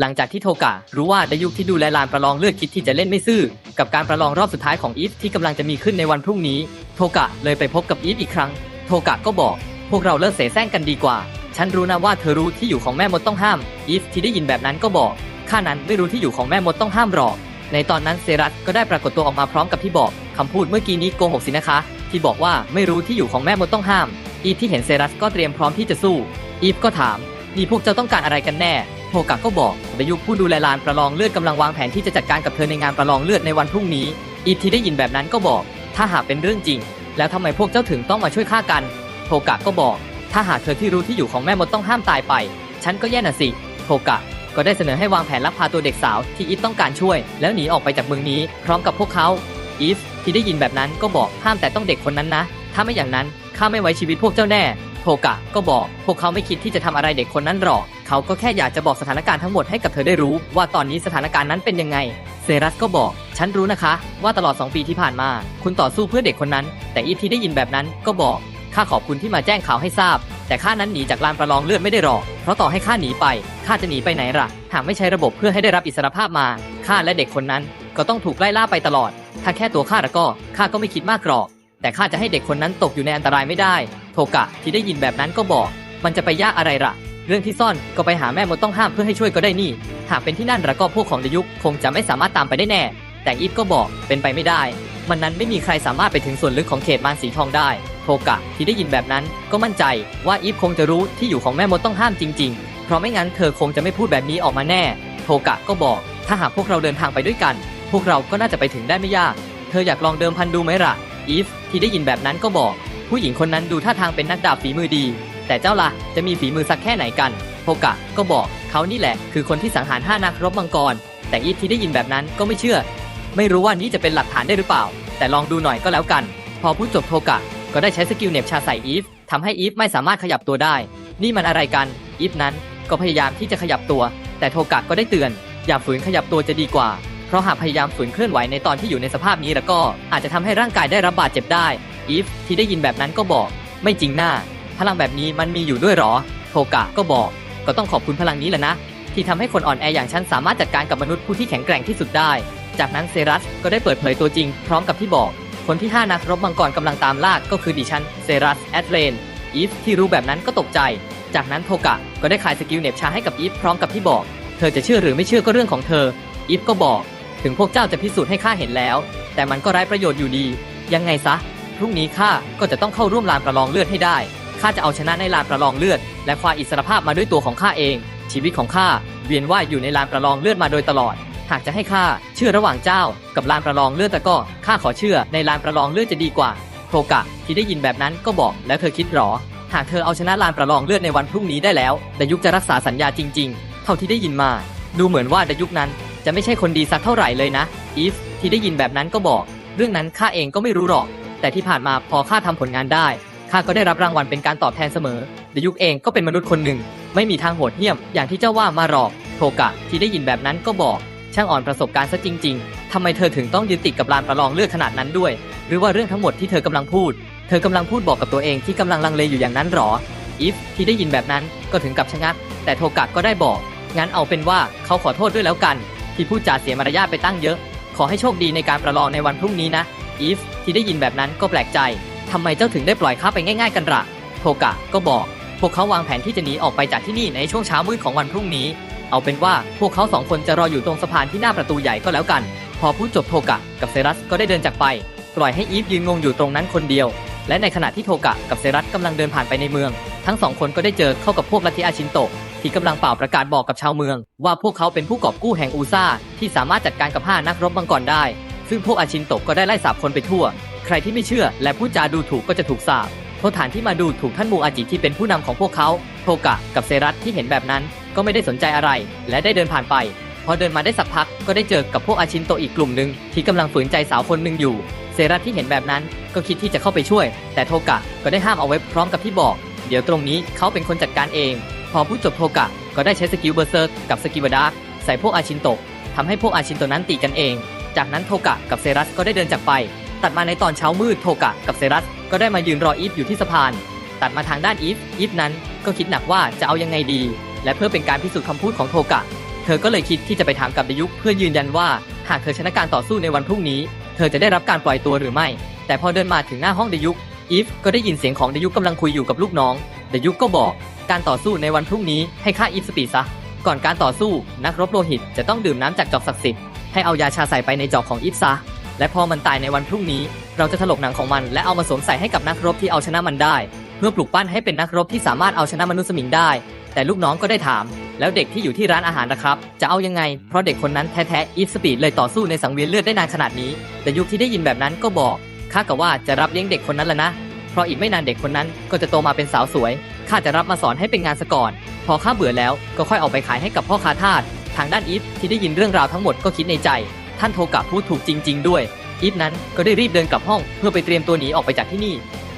หลังจากที่โทกะรู้ว่าดายุที่ดูแลลานประลองเลือดคิดที่จะเล่นไม่ซื่อ กับการประลองรอบสุดท้ายของอีฟที่กำลังจะมีขึ้นในวันพรุ่งนี้ โทกะเลยไปพบกับอีฟอีกครั้ง โทกะก็บอก พวกเราเลิกเสแสร้งกันดีกว่า ฉันรู้นะว่าเธอรู้ที่อยู่ของแม่มดต้องห้าม อีฟที่ได้ยินแบบนั้นก็บอกข้านั้นไม่รู้ที่อยู่ของแม่มดต้องห้ามหรอก ในตอนนั้นเซรัสก็ได้ปรากฏตัวออกมาพร้อมกับที่บอกคำพูดเมื่อกี้นี้โกหกสินะคะ ที่บอกว่าไม่รู้ที่อยู่ของแม่มดต้องห้าม อีฟที่เห็นเซรัสก็เตรียมพร้อมที่จะสู้ อีฟก็ถาม นี่พวกเจ้าต้องการอะไรกันแน่โทกะก็บอกดายุผู้ดูแลลานประลองเลือดกำลังวางแผนที่จะจัดการกับเธอในงานประลองเลือดในวันพรุ่งนี้ อีฟที่ได้ยินแบบนั้นก็บอก ถ้าหากเป็นเรื่องจริง แล้วทำไมพวกเจ้าถึงต้องมาช่วยฆ่ากันโทกะก็บอก ถ้าหากเธอที่รู้ที่อยู่ของแม่มดต้องห้ามตายไป ฉันก็แย่น่ะสิโทกะก็ได้เสนอให้วางแผนลักพาตัวเด็กสาวที่อีฟต้องการช่วย แล้วหนีออกไปจากเมืองนี้ พร้อมกับพวกเขาอีฟที่ได้ยินแบบนั้นก็บอกห้ามแต่ต้องเด็กคนนั้นนะ ถ้าไม่อย่างนั้นข้าไม่ไว้ชีวิตพวกเจ้าแน่ ทกะก็บอก พวกเขาไม่คิดที่จะทำอะไรเด็กคนนั้นหรอก เขาก็แค่อยากจะบอกสถานการณ์ทั้งหมดให้กับเธอได้รู้ ว่าตอนนี้สถานการณ์นั้นเป็นยังไง เซรัสก็บอก ฉันรู้นะคะ ว่าตลอด 2 ปีที่ผ่านมา คุณต่อสู้เพื่อเด็กคนนั้น แต่อีฟที่ได้ยินแบบนั้นก็บอกข้าขอบคุณที่มาแจ้งข่าวให้ทราบ แต่ข้านั้นหนีจากลานประลองเลือดไม่ได้หรอก เพราะต่อให้ข้าหนีไปข้าจะหนีไปไหนล่ะ หากไม่ใช้ระบบเพื่อให้ได้รับอิสรภาพมาข้าและเด็กคนนั้น ก็ต้องถูกไล่ล่าไปตลอด ถ้าแค่ตัวข้าละก็ข้าก็ไม่คิดมากหรอก แต่ข้าจะให้เด็กคนนั้นตกอยู่ในอันตรายไม่ได้ โทกะที่ได้ยินแบบนั้นก็บอก มันจะไปยากอะไรล่ะ เรื่องที่ซ่อนก็ไปหาแม่มดต้องห้ามเพื่อให้ช่วยก็ได้นี่ หากเป็นที่นั่นแล้วก็พวกของดยุคคงจะไม่สามารถตามไปได้แน่ แต่อีฟก็บอกเป็นไปไม่ได้ มันนั้นไม่มีใครสามารถไปถึงส่วนลึกของเขตมารสีทองได้ โทกะที่ได้ยินแบบนั้นก็มั่นใจว่าอีฟคงจะรู้ที่อยู่ของแม่มดต้องห้ามจริง ๆ เพราะไม่งั้นเธอคงจะไม่พูดแบบนี้ออกมาแน่ โทกะก็บอก ถ้าหากพวกเราเดินทางไปด้วยกัน พวกเราก็น่าจะไปถึงได้ไม่ยาก เธออยากลองเดิมพันดูไหมล่ะอีฟ ที่ได้ยินแบบนั้นก็บอก ผู้หญิงคนนั้นดูท่าทางเป็นนักดาบฝีมือดี แต่เจ้าล่ะจะมีฝีมือสักแค่ไหนกันโทกะก็บอกเขานี่แหละ คือคนที่สังหารห้านักรบมังกร แต่อีฟที่ได้ยินแบบนั้นก็ไม่เชื่อ ไม่รู้ว่านี้จะเป็นหลักฐานได้หรือเปล่า แต่ลองดูหน่อยก็แล้วกัน พอพูดจบโทกะ ก็ได้ใช้สกิลเน็บชาใส่อีฟทำให้อีฟไม่สามารถขยับตัวได้ นี่มันอะไรกันอีฟนั้นก็พยายามที่จะขยับตัว แต่โทกะก็ได้เตือน อย่าฝืนขยับตัวจะดีกว่า เพราะหากพยายามฝืนเคลื่อนไหวในตอนที่อยู่ในสภาพนี้แล้วก็อาจจะทำให้ร่างกายได้รับบาดเจ็บได้อีฟที่ได้ยินแบบนั้นก็บอก ไม่จริงหน้า พลังแบบนี้มันมีอยู่ด้วยหรอโทกะก็บอก ก็ต้องขอบคุณพลังนี้แหละนะ ที่ทำให้คนอ่อนแออย่างฉันสามารถจัดการกับมนุษย์ผู้ที่แข็งแกร่งที่สุดได้ จากนั้นเซรัสก็ได้เปิดเผยตัวจริง พร้อมกับที่บอก คนที่ 5 นักรบมังกรกำลังตามลากก็คือดิฉันเซรัสแอดเลนอีฟที่รู้แบบนั้นก็ตกใจ จากนั้นโทกะก็ได้ขายสกิลเน็บชาให้กับอีฟพร้อมกับที่บอก เธอจะเชื่อหรือไม่เชื่อก็เรื่องของเธออีฟก็บอก ถึงพวกเจ้าจะพิสูจน์ให้ข้าเห็นแล้ว แต่มันก็ไร้ประโยชน์อยู่ดี ยังไงซะ พรุ่งนี้ข้าก็จะต้องเข้าร่วมลานประลองเลือดให้ได้ ข้าจะเอาชนะในลานประลองเลือด และคว้าอิสรภาพมาด้วยตัวของข้าเอง ชีวิตของข้าเวียนว่ายอยู่ในลานประลองเลือดมาโดยตลอด หากจะให้ข้าเชื่อระหว่างเจ้า กับลานประลองเลือดแต่ก็ข้าขอเชื่อในลานประลองเลือดจะดีกว่าโทกะที่ได้ยินแบบนั้นก็บอกแล้วเธอคิดหรอ หากเธอเอาชนะลานประลองเลือดในวันพรุ่งนี้ได้แล้วดายุกจะรักษาสัญญาจริง ๆ เท่าที่ได้ยินมา ดูเหมือนว่าดายุกนั้น จะไม่ใช่คนดีสักเท่าไหร่เลยนะ อีฟที่ได้ยินแบบนั้นก็บอก เรื่องนั้นข้าเองก็ไม่รู้หรอก แต่ที่ผ่านมาพอข้าทำผลงานได้ข้าก็ได้รับรางวัลเป็นการตอบแทนเสมอดยุกเองก็เป็นมนุษย์คนหนึ่ง ไม่มีทางโหดเหี้ยมอย่างที่เจ้าว่ามาหรอก โทกะที่ได้ยินแบบนั้นก็บอก ช่างอ่อนประสบการณ์ซะจริง ๆทำไมเธอถึงต้องยึดติดกับลานประลองเลือดขนาดนั้นด้วย หรือว่าเรื่องทั้งหมดที่เธอกำลังพูด เธอกำลังพูดบอกกับตัวเองที่กำลังลังเลอยู่อย่างนั้นหรอ อีฟที่ได้ยินแบบนั้นก็ถึงกับชะงัก แต่โทกะก็ได้บอก งั้นเอาเป็นว่าเขาขอโทษด้วยแล้วกัน ที่พูดจาเสียมารยาทไปตั้งเยอะ ขอให้โชคดีในการประลองในวันพรุ่งนี้นะ อีฟที่ได้ยินแบบนั้นก็แปลกใจทำไมเจ้าถึงได้ปล่อยข้าไปง่าย ๆ กันละโทกะก็บอก พวกเขาวางแผนที่จะหนีออกไปจากที่นี่ในช่วงเช้ามืดของวันพรุ่งนี้ เอาเป็นว่าพวกเขาสองคนจะรออยู่ตรงสะพานที่หน้าประตูใหญ่ก็แล้วกัน พอพูดจบโทกะกับเซรัสก็ได้เดินจากไป ปล่อยให้อีฟยืนงงอยู่ตรงนั้นคนเดียว และในขณะที่โทกะกับเซรัสกำลังเดินผ่านไปในเมือง ทั้งสองคนก็ได้เจอเข้ากับพวกลัทธิอาชินโตะ ที่กำลังเป่าประกาศบอกกับชาวเมือง ว่าพวกเขาเป็นผู้กอบกู้แห่งอูซ่าที่สามารถจัดการกับห้านักรบมังกรได้ ซึ่งพวกอาชินโตะก็ได้ไล่สาบคนไปทั่ว ใครที่ไม่เชื่อและพูดจาดูถูกก็จะถูกสาบโทฐานที่มาดูถูกท่านมูอาจิที่เป็นผู้นำของพวกเขาโทกะกับเซรัสที่เห็นแบบนั้น ก็ไม่ได้สนใจอะไร และได้เดินผ่านไป พอเดินมาได้สักพักก็ได้เจอกับพวกอาชินโตอีกกลุ่มหนึ่งที่กำลังฝืนใจสาวคนหนึ่งอยู่ เซรัสที่เห็นแบบนั้นก็คิดที่จะเข้าไปช่วย แต่โทกะก็ได้ห้ามเอาไว้พร้อมกับที่บอก เดี๋ยวตรงนี้เขาเป็นคนจัดการเอง อพูดจบโทกะ ก็ได้ใช้สกิลเบอร์เซิร์กับสกิลบดาร์กใส่พวกอาชินโตะทำให้พวกอาชินโตะนั้นตีกันเอง จากนั้นโทกะกับเซรัสก็ได้เดินจากไป ตัดมาในตอนเช้ามืดโทกะกับเซรัสก็ได้มายืนรออีฟอยู่ที่สะพาน ตัดมาทางด้านอีฟอีฟนั้นก็คิดหนักว่าจะเอายังไงดี และเพื่อเป็นการพิสูจน์คำพูดของโทกะ เธอก็เลยคิดที่จะไปถามกับดยุคเพื่อยืนยันว่าหากเธอชนะการต่อสู้ในวันพรุ่งนี้ เธอจะได้รับการปล่อยตัวหรือไม่ แต่พอเดินมาถึงหน้าห้องดยุคอีฟก็ได้ยินเสียงของดยุคกำลังคุยอยู่กับลูกน้องดยุคก็บอก การต่อสู้ในวันพรุ่งนี้ให้ฆ่าอีฟสปีซะ ก่อนการต่อสู้นักรบโลหิตจะต้องดื่มน้ำจากจอกศักดิ์สิทธิ์ให้เอายาชาใส่ไปในจอกของอีฟซะ และพอมันตายในวันพรุ่งนี้ เราจะถลกหนังของมันและเอามาสวมใส่ให้กับนักรบที่เอาชนะมันได้ เพื่อปลุกปั้นให้เป็นนักรบที่สามารถเอาชนะมนุษย์สมิงได้ แต่ลูกน้องก็ได้ถาม แล้วเด็กที่อยู่ที่ร้านอาหารนะครับ จะเอายังไง เพราะเด็กคนนั้นแท้ๆอีฟสปีดเลยต่อสู้ในสังเวียนเลือดได้นานขนาดนี้ แต่ยุคที่ได้ยินแบบนั้นก็บอกข้ากับว่าจะรับเลี้ยงเด็กคนนั้นแล้วนะ เพราะอีกไม่นานเด็กคนนั้นก็จะโตมาเป็นสาวสวย ข้าจะรับมาสอนให้เป็นงานซะก่อน พอข้าเบื่อแล้วก็ค่อยเอาไปขายให้กับพ่อค้าทาส ทางด้านอีฟที่ได้ยินเรื่องราวทั้งหมดก็คิดในใจ ท่านโทกะพูดถูกจริง ๆ ด้วย อีฟนั้นก็ได้รีบเดินกลับห้องเพื่อไปเตรียมตัวหนีออกไปจากที่นี่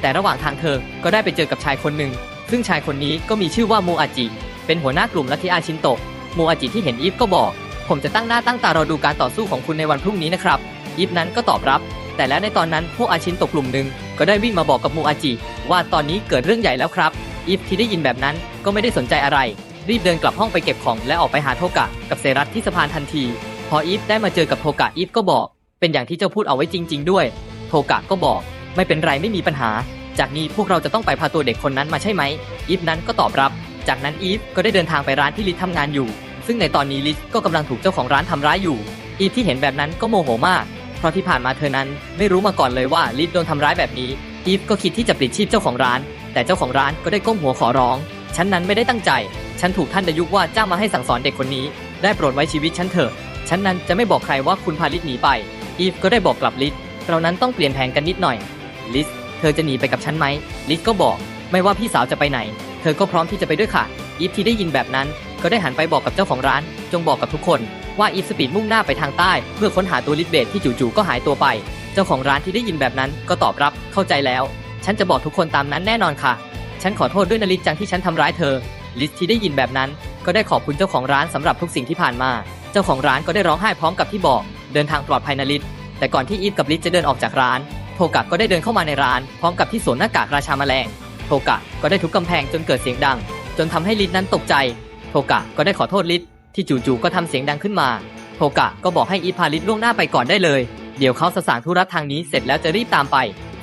แต่ระหว่างทางเธอก็ได้ไปเจอกับชายคนหนึ่ง ซึ่งชายคนนี้ก็มีชื่อว่าโมอาจิ เป็นหัวหน้ากลุ่มลัทธิอาชินโตะ โมอาจิที่เห็นอีฟก็บอก ผมจะตั้งหน้าตั้งตารอดูการต่อสู้ของคุณในวันพรุ่งนี้นะครับ อีฟนั้นก็ตอบรับ แต่แล้วในตอนนั้นพวกอาชินโตะกลุ่มหนึ่งก็ได้วิ่งมาบอกกับโมอาจิ ว่าตอนนี้เกิดเรื่องใหญ่แล้วครับ อีฟที่ได้ยินแบบนั้นก็ไม่ได้สนใจอะไร รีบเดินกลับห้องไปเก็บของและออกไปหาโทกะกับเซรัตที่สะพานทันที พออีฟได้มาเจอกับโทกะอีฟก็บอก เป็นอย่างที่เจ้าพูดเอาไว้จริง ๆ ด้วย โทกะก็บอก ไม่เป็นไรไม่มีปัญหา จากนี้พวกเราจะต้องไปพาตัวเด็กคนนั้นมาใช่ไหมอีฟนั้นก็ตอบรับ จากนั้นอีฟก็ได้เดินทางไปร้านที่ลิซทำงานอยู่ ซึ่งในตอนนี้ลิซก็กำลังถูกเจ้าของร้านทำร้ายอยู่ อีฟที่เห็นแบบนั้นก็โมโหมาก เพราะที่ผ่านมาเธอนั้นไม่รู้มาก่อนเลยว่าลิซโดนทำร้ายแบบนี้อีฟก็คิดที่จะปลิดชีพเจ้าของร้าน แต่เจ้าของร้านก็ได้ก้มหัวขอร้อง ฉันนั้นไม่ได้ตั้งใจ ฉันถูกท่านดยุกว่าจ้างมาให้สั่งสอนเด็กคนนี้ ได้โปรดไว้ชีวิตฉันเถอะ ฉันนั้นจะไม่บอกใครว่าคุณพาลิซหนีไป อีฟก็ได้บอกกลับลิซเรานั้นต้องเปลี่ยนแผนกันนิดหน่อย ลิซเธอจะหนีไปกับฉันไหม ลิซก็บอก ไม่ว่าพี่สาวจะไปไหน เธอก็พร้อมที่จะไปด้วยค่ะ อีฟที่ได้ยินแบบนั้น ก็ได้หันไปบอกกับเจ้าของร้าน จงบอกกับทุกคน ว่าอีฟสปีดมุ่งหน้าไปทางใต้ เพื่อค้นหาตัวลิซเบตที่จู่ๆก็หายตัวไป เจ้าของร้านที่ได้ยินแบบนั้นก็ตอบรับเข้าใจแล้ว ฉันจะบอกทุกคนตามนั้นแน่นอนค่ะ ฉันขอโทษด้วยนะลิซจังที่ฉันทำร้ายเธอ ลิซที่ได้ยินแบบนั้น ก็ได้ขอบคุณเจ้าของร้านสำหรับทุกสิ่งที่ผ่านมา เจ้าของร้านก็ได้ร้องไห้พร้อมกับที่บอก เดินทางปลอดภัยนะลิซแต่ก่อนที่อีฟกับลิซจะเดินออกจากร้าน โทกะก็ได้เดินเข้ามาในร้าน พร้อมกับที่สวมหน้ากากราชาแมลง โทกะก็ได้ทุบกำแพงจนเกิดเสียงดัง จนทำให้ลิซนั้นตกใจ โทกะก็ได้ขอโทษลิซที่จู่ๆก็ทำเสียงดังขึ้นมา โทกะก็บอกให้อีฟพาลิซล่วงหน้าไปก่อนได้เลย เดี๋ยวเขาสสางธุระทางนี้เสร็จแล้วจะรีบตามไป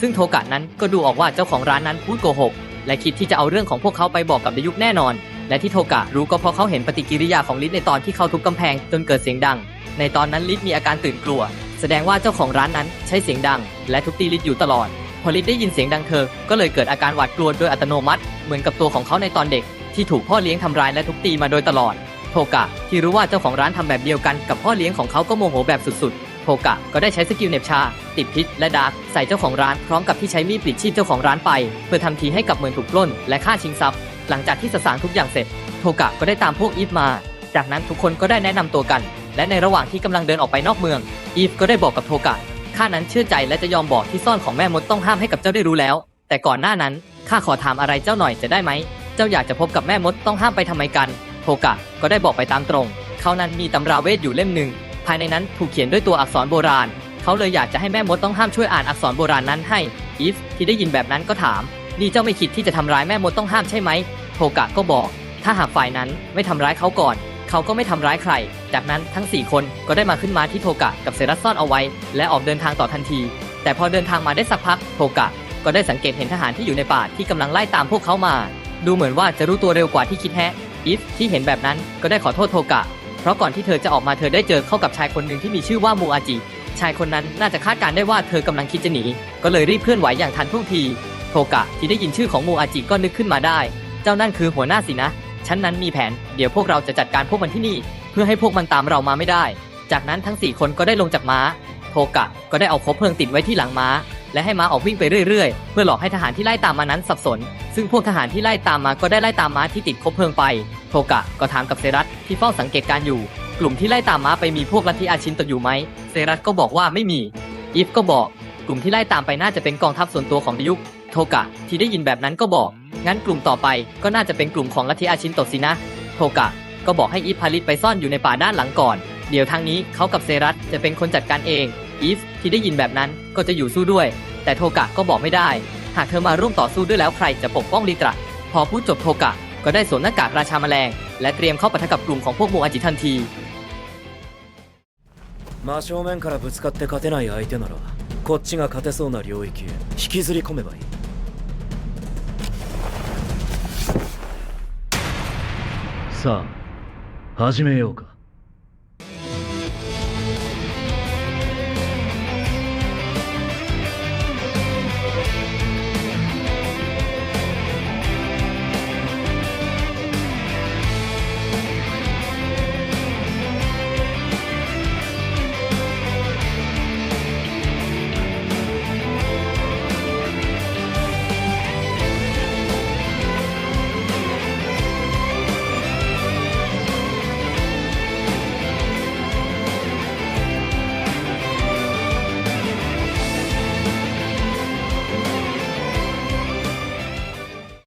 ซึ่งโทกะนั้นก็ดูออกว่าเจ้าของร้านนั้นพูดโกหก และคิดที่จะเอาเรื่องของพวกเขาไปบอกกับดยุกแน่นอน และที่โทกะรู้ก็เพราะเขาเห็นปฏิกิริยาของลิซในตอนที่เขาทุบกำแพงจนเกิดเสียงดัง ในตอนนั้นลิซมีอาการตื่นกลัว แสดงว่าเจ้าของร้านนั้นใช้เสียงดัง และทุบตีลิซอยู่ตลอด พอลิซได้ยินเสียงดังเธอ ก็เลยเกิดอาการหวาดกลัวโดยอัตโนมัติ เหมือนกับตัวของเขาในตอนเด็ก ที่ถูกพ่อเลี้ยงทำร้ายและทุบตีมาโดยตลอด โทกะที่รู้ว่าเจ้าของร้านทำแบบเดียวกันกับพ่อเลี้ยงของเขาก็โมโหแบบสุดๆ โทกะก็ได้ใช้สกิลเหน็บชา ติดพิษและดาร์กใส่เจ้าของร้านพร้อมกับที่ใช้มีดปลิดชีพเจ้าของร้านไป เพื่อทำทีให้กับเหมือนถูกปล้น และฆ่าชิงทรัพย์ หลังจากที่สสางทุกอย่างเสร็จ โทกะก็ได้ตามพวกอีฟมา จากนั้นทุกคนก็ได้แนะนำตัวกัน และในระหว่างที่กำลังเดินออกไปนอกเมือง อีฟก็ได้บอกกับโทกะข้านั้นเชื่อใจและจะยอมบอกที่ซ่อนของแม่มดต้องห้ามให้กับเจ้าได้รู้แล้ว แต่ก่อนหน้านั้นข้าขอถามอะไรเจ้าหน่อยจะได้ไหม เจ้าอยากจะพบกับแม่มดต้องห้ามไปทำไมกัน โทกะก็ได้บอกไปตามตรง เขานั้นมีตำราเวทอยู่เล่มหนึ่ง ภายในนั้นถูกเขียนด้วยตัวอักษรโบราณ เขาเลยอยากจะให้แม่มดต้องห้ามช่วยอ่านอักษรโบราณนั้นให้อีฟที่ได้ยินแบบนั้นก็ถาม นี่เจ้าไม่คิดที่จะทำร้ายแม่มดต้องห้ามใช่ไหมโทกะก็บอก ถ้าหากฝ่ายนั้นไม่ทำร้ายเขาก่อน เขาก็ไม่ทำร้ายใคร จากนั้นทั้ง 4 คนก็ได้มาขึ้นมาที่โทกะกับเซรัสซ่อนเอาไว้ และออกเดินทางต่อทันที แต่พอเดินทางมาได้สักพักโทกะ ก็ได้สังเกตเห็นทหารที่อยู่ในป่าที่กำลังไล่ตามพวกเขามา ดูเหมือนว่าจะรู้ตัวเร็วกว่าที่คิดแฮะอีฟที่เห็นแบบนั้นก็ได้ขอโทษโทกะ ราะก่อนที่เธอจะออกมาเธอได้เจอเข้ากับชายคนหนึ่งที่มีชื่อว่ามูอาจิ ชายคนนั้นน่าจะคาดการได้ว่าเธอกำลังคิดจะหนี ก็เลยรีบเคลื่อนไหวอย่างทันท่วงทีโทกะที่ได้ยินชื่อของมูอาจิก็นึกขึ้นมาได้ เจ้านั่นคือหัวหน้าสินะ ฉันนั้นมีแผน เดี๋ยวพวกเราจะจัดการพวกมันที่นี่ เพื่อให้พวกมันตามเรามาไม่ได้ จากนั้นทั้ง4คนก็ได้ลงจากม้า โทกะก็ได้เอาคบเพลิงติดไว้ที่หลังม้า และให้ม้าออกวิ่งไปเรื่อยๆ เพื่อหลอกให้ทหารที่ไล่ตามมานั้นสับสน ซึ่งพวกทหารที่ไล่ตามมาก็ได้ไล่ตามม้าที่ติดคบเพลิงไป โทกะก็ถามกับเซรัตที่เฝ้าสังเกตการอยู่ กลุ่มที่ไล่ตามม้าไปมีพวกลัทธิอาชินตกอยู่ไหมเซรัตก็บอกว่าไม่มีอีฟก็บอกกลุ่มที่ไล่ตามไปน่าจะเป็นกองทัพส่วนตัวของดยุกโทกะที่ได้ยินแบบนั้นก็บอกงั้นกลุ่มต่อไปก็น่าจะเป็นกลุ่มของลัทธิอาชินโตสินะ โทกะ ก็บอกให้อีฟพาลิตไปซ่อนอยู่ในป่าด้านหลังก่อน เดี๋ยวทางนี้เขากับเซรัตจะเป็นคนจัดการเอง อีฟที่ได้ยินแบบนั้นก็จะอยู่สู้ด้วย แต่โทกะก็บอกไม่ได้ หากเธอมาร่วมต่อสู้ด้วยแล้วใครจะปกป้องลิตระ พอพูดจบโทกะ ก็ได้สวมหน้ากากราชาแมลง และเตรียมเข้าปะทะกับกลุ่มของพวกโมอาจิทันที 真正面からぶつかって勝てない相手ならこっちが勝てそうな領域へ引きずり込めばいいさあ始めようか